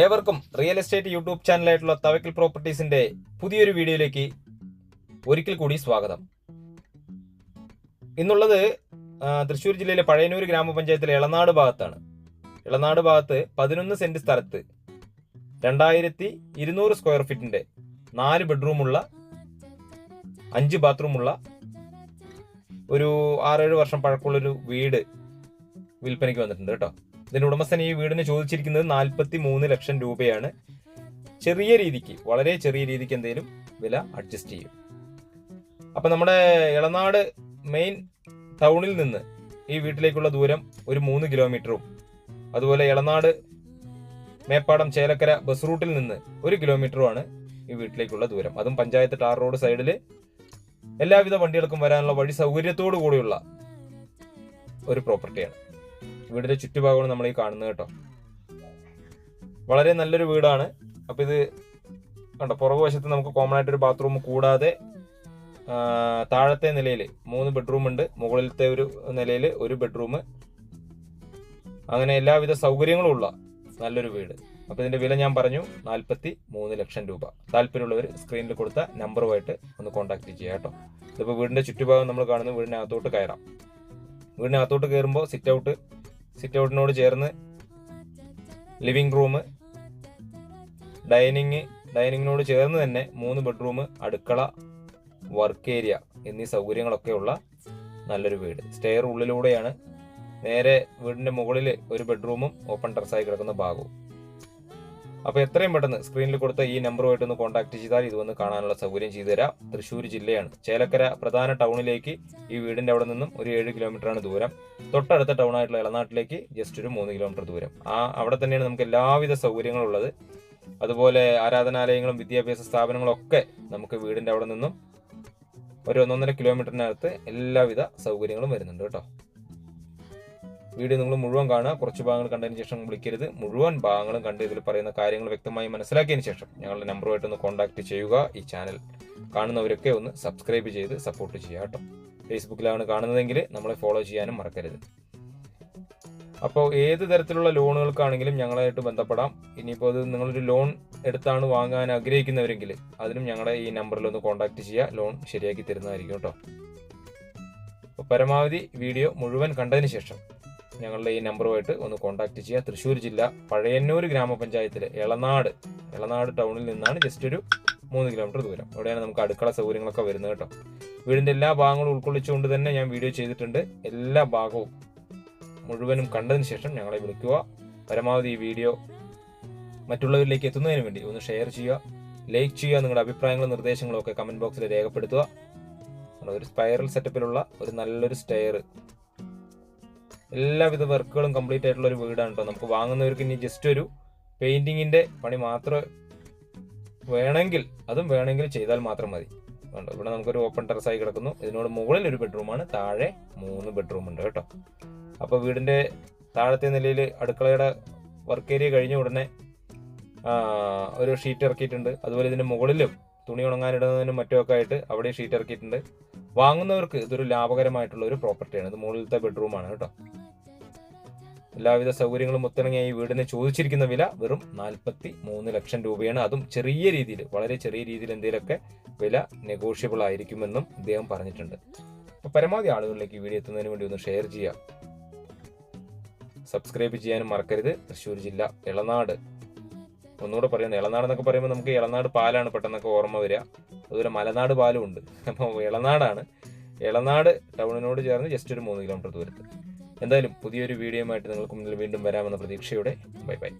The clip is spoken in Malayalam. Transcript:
ഏവർക്കും റിയൽ എസ്റ്റേറ്റ് യൂട്യൂബ് ചാനലായിട്ടുള്ള തവക്കൽ പ്രോപ്പർട്ടീസിന്റെ പുതിയൊരു വീഡിയോയിലേക്ക് ഒരിക്കൽ കൂടി സ്വാഗതം. ഇന്നുള്ളത് തൃശ്ശൂർ ജില്ലയിലെ പഴയനൂർ ഗ്രാമപഞ്ചായത്തിലെ ഇളനാട് ഭാഗത്താണ്. ഇളനാട് ഭാഗത്ത് പതിനൊന്ന് സെന്റ് സ്ഥലത്ത് രണ്ടായിരത്തി ഇരുന്നൂറ് സ്ക്വയർ ഫീറ്റിന്റെ നാല് ബെഡ്റൂമുള്ള അഞ്ച് ബാത്റൂമുള്ള ഒരു ആറേഴ് വർഷം പഴക്കമുള്ളൊരു വീട് വിൽപ്പനയ്ക്ക് വന്നിട്ടുണ്ട് കേട്ടോ. ഇതിന്റെ ഉടമസ്ഥൻ ഈ വീടിന് ചോദിച്ചിരിക്കുന്നത് നാൽപ്പത്തി മൂന്ന് ലക്ഷം രൂപയാണ്. ചെറിയ രീതിക്ക് വളരെ ചെറിയ രീതിക്ക് എന്തെങ്കിലും വില അഡ്ജസ്റ്റ് ചെയ്യും. അപ്പൊ നമ്മുടെ ഇളനാട് മെയിൻ ടൗണിൽ നിന്ന് ഈ വീട്ടിലേക്കുള്ള ദൂരം ഒരു മൂന്ന് കിലോമീറ്ററും അതുപോലെ ഇളനാട് മേപ്പാടം ചേലക്കര ബസ് റൂട്ടിൽ നിന്ന് ഒരു കിലോമീറ്ററുമാണ് ഈ വീട്ടിലേക്കുള്ള ദൂരം. അതും പഞ്ചായത്ത് ടാർ റോഡ് സൈഡിൽ എല്ലാവിധ വണ്ടികൾക്കും വരാനുള്ള വഴി സൗകര്യത്തോടു കൂടിയുള്ള ഒരു പ്രോപ്പർട്ടിയാണ് വീടിന്റെ ചുറ്റുഭാഗമാണ് നമ്മൾ ഈ കാണുന്നത് കേട്ടോ. വളരെ നല്ലൊരു വീടാണ്. അപ്പൊ ഇത് കണ്ടോ പുറകു വശത്ത് നമുക്ക് കോമൺ ആയിട്ട് ഒരു ബാത്റൂം കൂടാതെ താഴത്തെ നിലയിൽ മൂന്ന് ബെഡ്റൂം ഉണ്ട്. മുകളിലത്തെ ഒരു നിലയിൽ ഒരു ബെഡ്റൂം അങ്ങനെ എല്ലാവിധ സൗകര്യങ്ങളും ഉള്ള നല്ലൊരു വീട്. അപ്പൊ ഇതിന്റെ വില ഞാൻ പറഞ്ഞു നാൽപ്പത്തി മൂന്ന് ലക്ഷം രൂപ. താല്പര്യമുള്ളവർ സ്ക്രീനിൽ കൊടുത്ത നമ്പറുമായിട്ട് ഒന്ന് കോൺടാക്ട് ചെയ്യുക കേട്ടോ. ഇതിപ്പോ വീടിന്റെ ചുറ്റുഭാഗം നമ്മൾ കാണുന്നു വീടിനകത്തോട്ട് കയറാം. വീടിനകത്തോട്ട് കയറുമ്പോൾ സിറ്റ് ഔട്ട് സിറ്റ് ഔട്ടിനോട് ചേർന്ന് ലിവിംഗ് റൂം ഡൈനിങ് ഡൈനിങ്ങിനോട് ചേർന്ന് തന്നെ മൂന്ന് ബെഡ്റൂം അടുക്കള വർക്ക് ഏരിയ എന്നീ സൗകര്യങ്ങളൊക്കെ ഉള്ള നല്ലൊരു വീട്. സ്റ്റെയർ ഉള്ളിലൂടെയാണ് നേരെ വീടിന്റെ മുകളിൽ ഒരു ബെഡ്റൂമും ഓപ്പൺ ടെറസായി കിടക്കുന്ന ഭാഗവും. അപ്പൊ എത്രയും പെട്ടെന്ന് സ്ക്രീനിൽ കൊടുത്ത ഈ നമ്പറുമായിട്ട് ഒന്ന് കോൺടാക്ട് ചെയ്താൽ ഇത് വന്ന് കാണാനുള്ള സൗകര്യം ചെയ്തുതരാം തൃശ്ശൂർ ജില്ലയാണ്. ചേലക്കര പ്രധാന ടൗണിലേക്ക് ഈ വീടിന്റെ അവിടെ നിന്നും ഒരു ഏഴ് കിലോമീറ്ററാണ് ദൂരം. തൊട്ടടുത്ത ടൗൺ ആയിട്ടുള്ള ഇളനാട്ടിലേക്ക് ജസ്റ്റ് ഒരു മൂന്ന് കിലോമീറ്റർ ദൂരം. ആ അവിടെ തന്നെയാണ് നമുക്ക് എല്ലാവിധ സൗകര്യങ്ങളും ഉള്ളത്. അതുപോലെ ആരാധനാലയങ്ങളും വിദ്യാഭ്യാസ സ്ഥാപനങ്ങളും ഒക്കെ നമുക്ക് വീടിന്റെ അവിടെ നിന്നും ഒരു ഒന്നൊന്നര കിലോമീറ്ററിനകത്ത് എല്ലാവിധ സൗകര്യങ്ങളും വരുന്നുണ്ട് കേട്ടോ. വീഡിയോ നിങ്ങൾ മുഴുവൻ കാണുക. കുറച്ച് ഭാഗങ്ങൾ കണ്ടതിന് ശേഷം വിളിക്കരുത്. മുഴുവൻ ഭാഗങ്ങളും കണ്ട് ഇതിൽ പറയുന്ന കാര്യങ്ങൾ വ്യക്തമായി മനസ്സിലാക്കിയതിന് ശേഷം ഞങ്ങളുടെ നമ്പറുമായിട്ട് ഒന്ന് കോൺടാക്ട് ചെയ്യുക. ഈ ചാനൽ കാണുന്നവരൊക്കെ ഒന്ന് സബ്സ്ക്രൈബ് ചെയ്ത് സപ്പോർട്ട് ചെയ്യുക കേട്ടോ. ഫേസ്ബുക്കിലാണ് കാണുന്നതെങ്കിൽ നമ്മളെ ഫോളോ ചെയ്യാനും മറക്കരുത്. അപ്പോൾ ഏത് തരത്തിലുള്ള ലോണുകൾക്കാണെങ്കിലും ഞങ്ങളായിട്ട് ബന്ധപ്പെടാം. ഇനിയിപ്പോൾ അത് നിങ്ങളൊരു ലോൺ എടുത്താണ് വാങ്ങാൻ ആഗ്രഹിക്കുന്നവരെങ്കിൽ അതിനും ഞങ്ങളുടെ ഈ നമ്പറിൽ ഒന്ന് കോൺടാക്ട് ചെയ്യുക. ലോൺ ശരിയാക്കി തരുന്നതായിരിക്കും കേട്ടോ. അപ്പോൾ പരമാവധി വീഡിയോ മുഴുവൻ കണ്ടതിന് ശേഷം ഞങ്ങളുടെ ഈ നമ്പറുമായിട്ട് ഒന്ന് കോൺടാക്ട് ചെയ്യുക. തൃശ്ശൂർ ജില്ല പഴയന്നൂർ ഗ്രാമപഞ്ചായത്തിലെ എളനാട് എളനാട് ടൗണിൽ നിന്നാണ് ജസ്റ്റ് ഒരു മൂന്ന് കിലോമീറ്റർ ദൂരം. അവിടെയാണ് നമുക്ക് അടുക്കള സൗകര്യങ്ങളൊക്കെ വരുന്നത് കേട്ടോ. വീടിന്റെ എല്ലാ ഭാഗങ്ങളും ഉൾക്കൊള്ളിച്ചുകൊണ്ട് തന്നെ ഞാൻ വീഡിയോ ചെയ്തിട്ടുണ്ട്. എല്ലാ ഭാഗവും മുഴുവനും കണ്ടതിന് ശേഷം ഞങ്ങളെ വിളിക്കുക. പരമാവധി ഈ വീഡിയോ മറ്റുള്ളവരിലേക്ക് എത്തുന്നതിന് വേണ്ടി ഒന്ന് ഷെയർ ചെയ്യുക. ലൈക്ക് ചെയ്യുക നിങ്ങളുടെ അഭിപ്രായങ്ങളും നിർദ്ദേശങ്ങളും ഒക്കെ കമന്റ് ബോക്സിൽ രേഖപ്പെടുത്തുക. ഒരു സ്പൈറൽ സെറ്റപ്പിലുള്ള ഒരു നല്ലൊരു സ്റ്റെയർ എല്ലാവിധ വർക്കുകളും കംപ്ലീറ്റ് ആയിട്ടുള്ള ഒരു വീടാണ് കേട്ടോ നമുക്ക് വാങ്ങുന്നവർക്ക് ഇനി ജസ്റ്റ് ഒരു പെയിന്റിങ്ങിന്റെ പണി മാത്രം വേണമെങ്കിൽ അതും വേണമെങ്കിൽ ചെയ്താൽ മാത്രം മതി. കണ്ടോ ഇവിടെ നമുക്കൊരു ഓപ്പൺ ടെറസായി കിടക്കുന്നു. ഇതിനോട് മുകളിൽ ഒരു ബെഡ്റൂമാണ് താഴെ മൂന്ന് ബെഡ്റൂം ഉണ്ട് കേട്ടോ. അപ്പോൾ വീടിന്റെ താഴത്തെ നിലയിൽ അടുക്കളയുടെ വർക്ക് ഏരിയ കഴിഞ്ഞ ഉടനെ ഒരു ഷീറ്റ് ഇറക്കിയിട്ടുണ്ട്. അതുപോലെ ഇതിന്റെ മുകളിലും തുണി ഉണങ്ങാനിടുന്നതിനും മറ്റുമൊക്കെ ആയിട്ട് അവിടെ ഷീറ്റ് ഇറക്കിയിട്ടുണ്ട്. വാങ്ങുന്നവർക്ക് ഇതൊരു ലാഭകരമായിട്ടുള്ള ഒരു പ്രോപ്പർട്ടിയാണ് ഇത് മുകളിലത്തെ ബെഡ്റൂമാണ് കേട്ടോ. എല്ലാവിധ സൗകര്യങ്ങളും ഒത്തിണങ്ങിയ ഈ വീടിന് ചോദിച്ചിരിക്കുന്ന വില വെറും നാൽപ്പത്തി മൂന്ന് ലക്ഷം രൂപയാണ്. അതും ചെറിയ രീതിയിൽ വളരെ ചെറിയ രീതിയിൽ എന്തെങ്കിലുമൊക്കെ വില നെഗോഷ്യബിൾ ആയിരിക്കുമെന്നും അദ്ദേഹം പറഞ്ഞിട്ടുണ്ട്. അപ്പൊ പരമാവധി ആളുകളിലേക്ക് വീഡിയോ എത്തുന്നതിന് വേണ്ടി ഒന്ന് ഷെയർ ചെയ്യുക. സബ്സ്ക്രൈബ് ചെയ്യാനും മറക്കരുത്. തൃശ്ശൂർ ജില്ല ഇളനാട്. ഒന്നുകൂടെ പറയുന്നത് ഇളനാട് എന്നൊക്കെ പറയുമ്പോൾ നമുക്ക് ഇളനാട് പാലാണ് പെട്ടെന്നൊക്കെ ഓർമ്മ വരിക. അതുപോലെ മലനാട് പാലും ഉണ്ട്. അപ്പോൾ ഇളനാടാണ്. ഇളനാട് ടൗണിനോട് ചേർന്ന് ജസ്റ്റ് ഒരു മൂന്ന് കിലോമീറ്റർ ദൂരത്ത്. എന്തായാലും പുതിയൊരു വീഡിയോയുമായിട്ട് നിങ്ങൾക്ക് മുന്നിൽ വീണ്ടും വരാമെന്ന പ്രതീക്ഷയോടെ ബൈ ബൈ.